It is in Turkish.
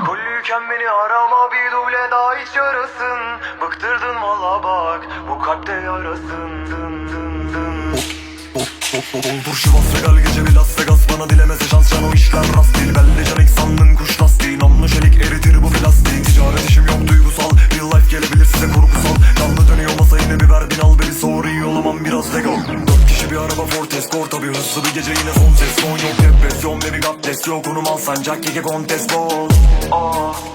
Kollüyken beni arama bir duble daha hiç yarasın. Bıktırdın valla bak bu kalpte yarasın. Dın dın dın. Oldur Şivas Regal gece bir Las Vegas. Bana dilemese şans can o işler rast değil. Belde can sandın kuş lastiği. Namlu çelik eritir bu plastiği Ticaret işim yok duygusal. Real life gelebilir size korkusal. Canlı dönüyor masa yine bir ver bin al beni. Sorry olamam biraz lego Dört kişi bir araba Fortes Core tabi hızlı bir gece yine son ses. Son yok depresyon ve bir abdest yok Konum al sancak keke kontes bol awe.